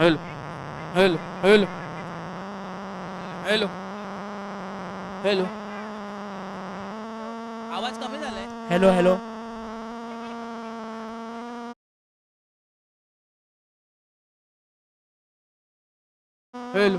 حلو حلو حلو حلو حلو आवाज कमी झालाय hello hello hello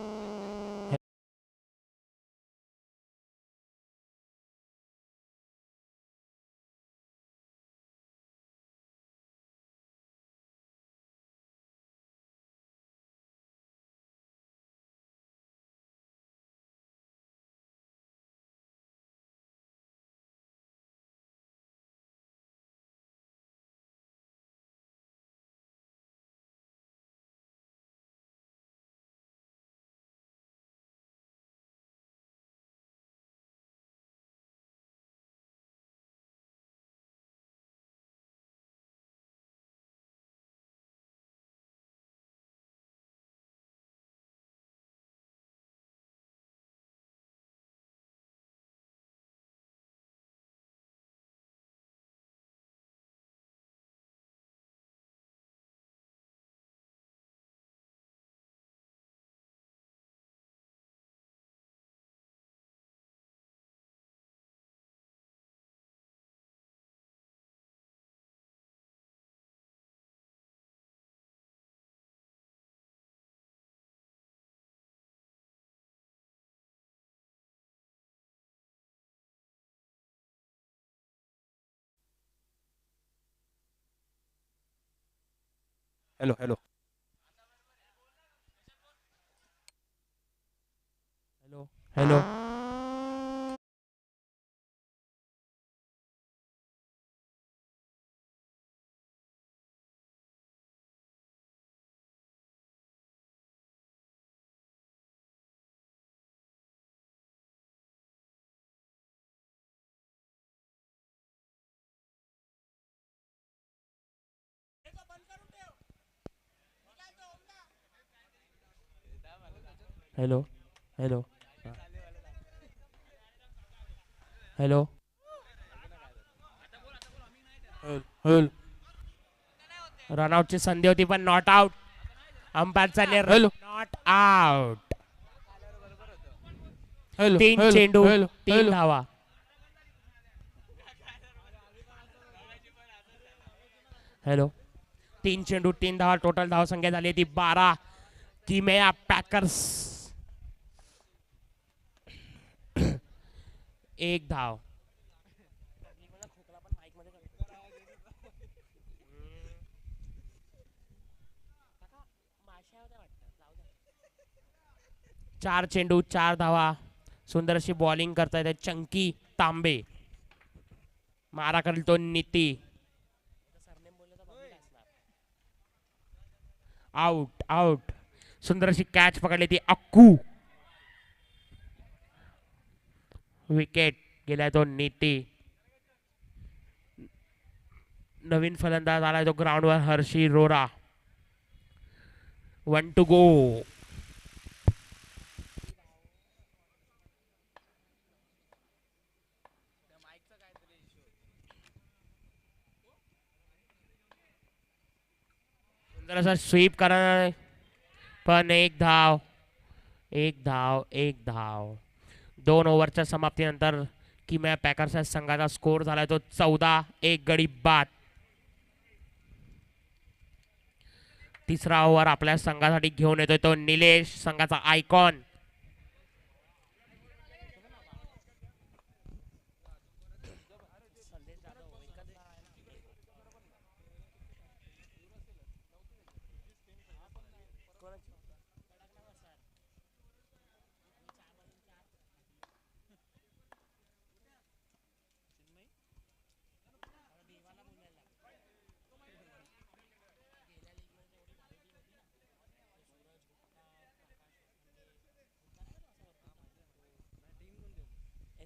Hello hello. Hello hello. Hello hello. Hello. रनआउटची संधी होती पण नॉट आउट अंपायरचा हॅलो. नॉट आउट हॅलो तीन चेंडू तीन धावा. हॅलो. तीन चेंडू तीन धावा टोटल धाव संख्या झाली ती बारा. किमेया पॅकर्स. एक धाव. चार चेंडू चार धावा. सुंदर अशी बॉलिंग करतायत चंकी तांबे. मारा करेल तो नीती. आउट आउट सुंदर अशी कॅच पकडली ती अक्कू. विकेट गेलाय तो नीती. नवीन फलंदाज आलाय तो ग्राउंडवर हर्षी रोरा. वन टू गो तर स्वीप करणार पण एक धाव. एक धाव एक धाव. दोन ओव्हरच्या समाप्तीनंतर किम्या या संघाचा स्कोर झाला तो चौदा एक गडी बाद. तिसरा ओव्हर आपल्या संघासाठी घेऊन येतोय तो निलेश संघाचा आयकॉन.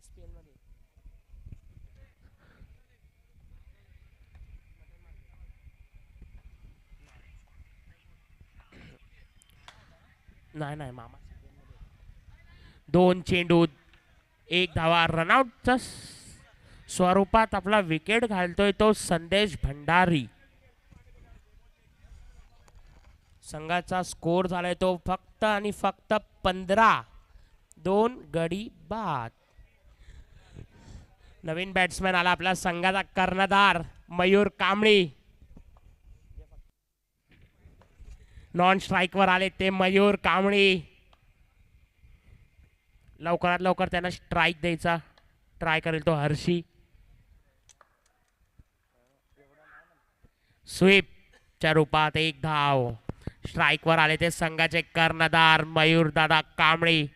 नाही नाही मामा दोन चेंडू एक धावा रनआउटच्या स्वरूपात आपला विकेट घालतोय तो संदेश भंडारी. संघाचा स्कोर झालाय तो फक्त आणि फक्त पंधरा दोन गडी बाद. नवीन बॅट्समॅन आला आपल्या संघाचा कर्णधार मयूर कांबळी. नॉन स्ट्राईकवर आले ते मयूर कांबळी. लवकरात लवकर त्यांना स्ट्राईक द्यायचा ट्राय करेल तो हर्षी. स्वीपच्या रूपात एक धाव. स्ट्राईकवर आले ते संघाचे कर्णधार मयूर दादा कांबळी.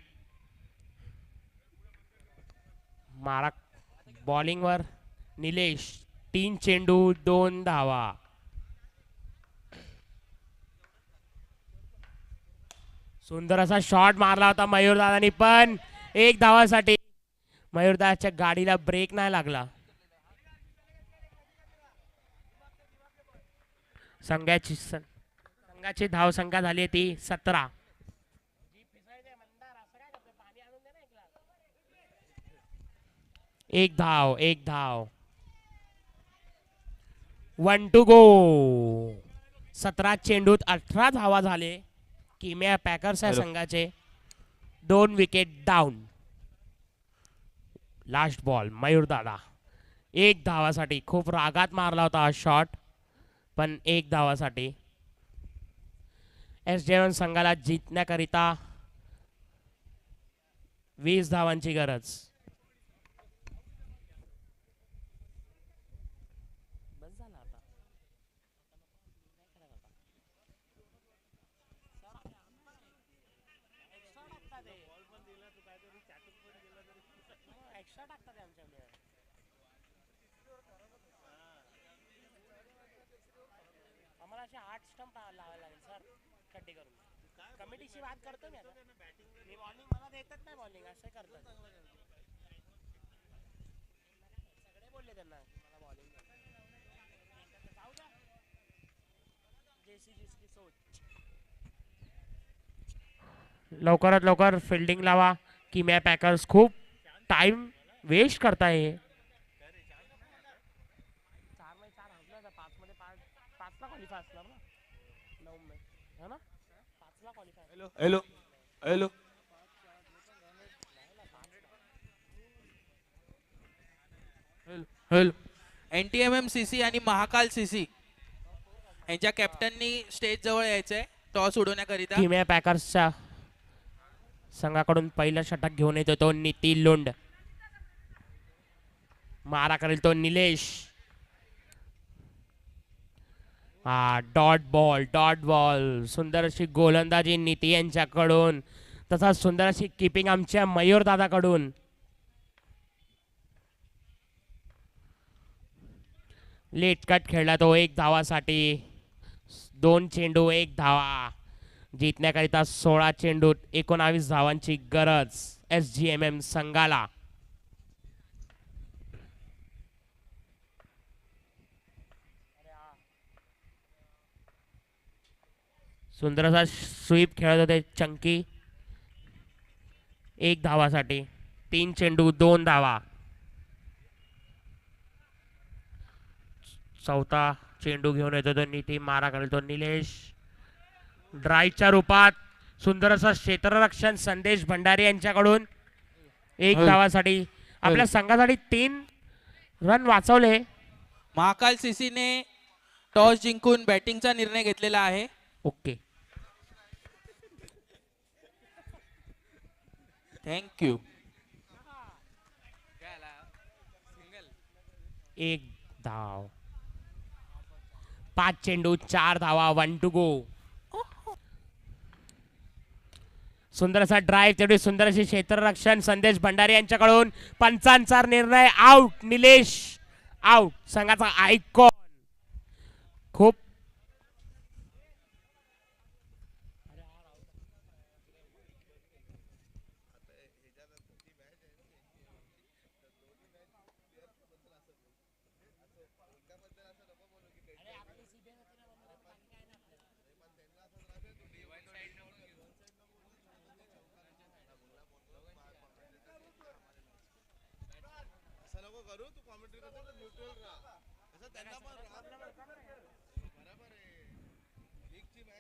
मारा बॉलिंगवर निलेश तीन चेंडू दोन धावा. सुंदर असा शॉट मारला होता मयूरदादानी पण एक धावासाठी मयूरदाच्या गाडीला ब्रेक नाही लागला. संघाची संघाची धाव संख्या झाली ती सतरा. एक धाव एक धाव. वन टू गो सतरा चेंडूत अठरा धावा झाले. किम्या पॅकर्स या. संघाचे. दोन wicket down last ball Mayur दादा. एक धावासाठी खूप रागात मारला होता हा शॉट पण एक धावासाठी. एस जेवन संघाला जिंकण्याकरिता वीस धावांची गरज. टाकतात आमच्याकडे आम्हाला असे आठ स्टंप लावायला लागेल सर. खड्डे करून. कमिटीशी बात करतो मी आता. मी बॉलिंग मला देतच नाही बॉलिंग असं करतात. सगळे बोलले त्यांना मला बॉलिंग जाऊ द्या. जैसी जिसकी सोच. लवकरात लवकर फिल्डिंग लावा. किम्या पॅकर्स खूप टाइम वेस्ट करताय. है hello hello. Hello hello. Hello N T M M C C आणि महाकाल सी सी. यांच्या कॅप्टननी स्टेज जवळ यायचंय. टॉस उडवण्याकरिता. किम्या पॅकर्सच्या संघाकडून पहिला षटक घेऊन येतो तो नितीन लोंड मारा करेल तो निलेश. हा डॉट बॉल डॉट बॉल सुंदर अशी गोलंदाजी नीती यांच्याकडून तसाच सुंदर अशी किपिंग आमच्या मयूर दादाकडून. लेटकट खेळला तो एक धावासाठी. दोन चेंडू एक धावा. जिंकण्याकरिता सोळा चेंडूत एकोणावीस धावांची गरज एस जी एम एम संघाला. सुंदर असा स्वीप खेळत होते चंकी. एक धावासाठी. तीन चेंडू दोन धावा. चौथा चेंडू घेऊन येतो तो निती मारा करेल तो निलेश. ड्राईव्हच्या रूपात सुंदर असं क्षेत्ररक्षण संदेश भंडारी यांच्याकडून. एक. धावासाठी. आपल्या संघासाठी तीन रन वाचवले. महाकाल सीसीने टॉस जिंकून बॅटिंगचा निर्णय घेतलेला आहे. ओके. थँक्यू एक धाव. पाच चेंडू चार धावा वन टू गो सुंदर असा ड्राईव्ह तेवढी सुंदर अशी क्षेत्ररक्षण संदेश भंडारी यांच्याकडून पंचांचा निर्णय आउट निलेश आउट संघाचा आयकॉन खूप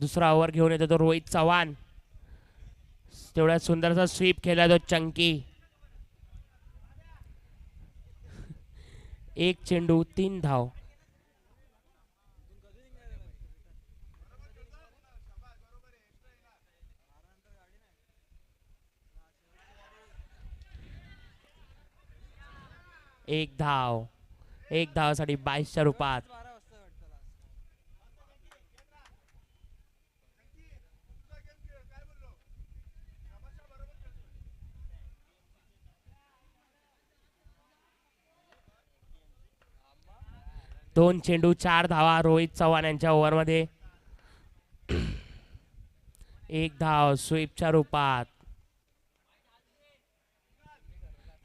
दुसरा ओव्हर घेऊन येतो तो रोहित चव्हाण. तेवढा सुंदरसा स्वीप केला तो चंकी. एक चेंडू तीन धाव. एक धाव. एक धावासाठी बाईसच्या रूपात. दोन चेंडू चार धावा रोहित चव्हाण यांच्या ओव्हरमध्ये. एक धाव स्वीपच्या रूपात.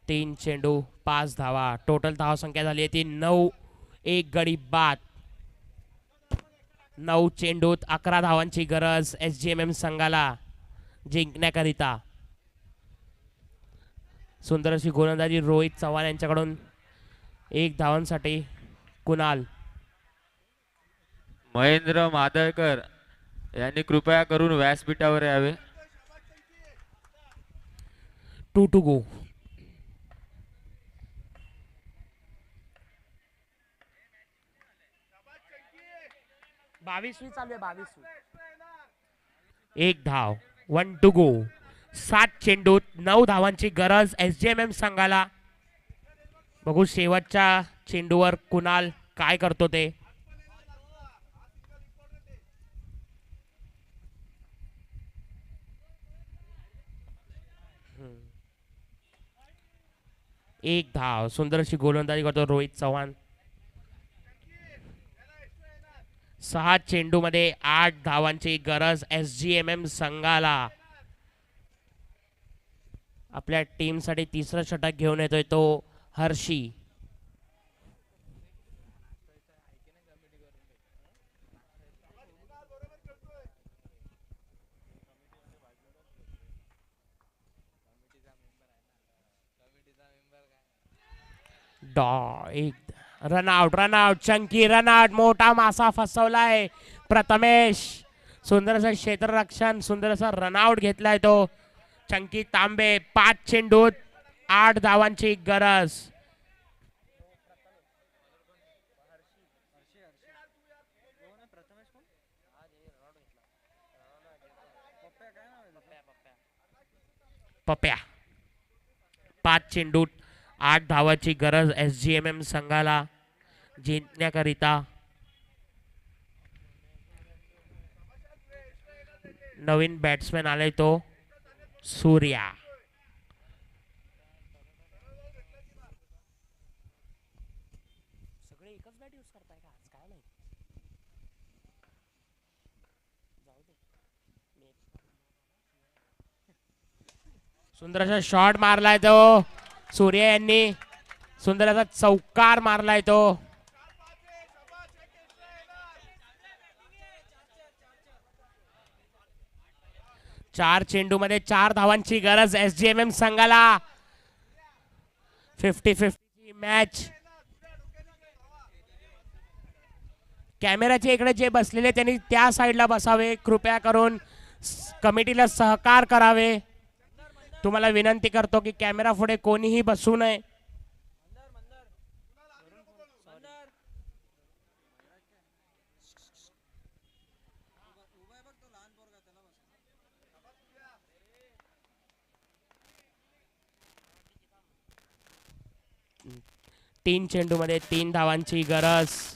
तीन चेंडू पाच धावा. टोटल धाव संख्या झाली आहे ती नऊ एक गडी बाद. नऊ चेंडूत अकरा धावांची गरज एस जी एम एम संघाला जिंकण्याकरिता. सुंदर अशी गोलंदाजी रोहित चव्हाण यांच्याकडून एक धावांसाठी कुणाल? महेंद्र मादळकर यांनी कृपया करून व्यासपीठावर यावे. टू टू गो बावीसवी चालू आहे बावीसवी. एक धाव वन टू गो. सात चेंडूत नऊ धावांची गरज एस जी एम एम संघाला. बघू शेवटच्या चेंडूवर कुणाल काय करतो ते. एक धाव. सुंदर अशी गोलंदाजी करतो रोहित चव्हाण. सहा चेंडूमध्ये आठ धावांची गरज एस जी एम एम संघाला. आपल्या टीमसाठी तिसरा षटक घेऊन येतोय तो हर्षी. डॉ एक रनआउट रनआउट चंकी रनआउट मोठा मासा फसवलाय. प्रथमेश सुंदर असं क्षेत्ररक्षण सुंदर असा रनआउट घेतलाय तो. चंकी तांबे पाच चेंडूत. आठ धावांची गरज. पप्या पाच चेंडूत आठ धावाची गरज एस जी एम एम संघाला जिंकण्याकरिता. नवीन बॅट्समॅन आलाय तो सूर्या. सुंदर असा शॉट मारलाय तो. सूर्य यांनी सुंदर असा चौकार मारलाय तो. चार चेंडू मध्ये चार धावांची गरज एस जी एम एम संघाला. फिफ्टी फिफ्टी मॅच कॅमेराचे इकडे जे बसलेले त्यांनी त्या साईडला बसावे. कृपया करून कमिटीला सहकार करावे. तुम्हाला विनंती करतो की कॅमेरा पुढे कोणीही बसू नये. तीन चेंडू मध्ये तीन धावांची गरज.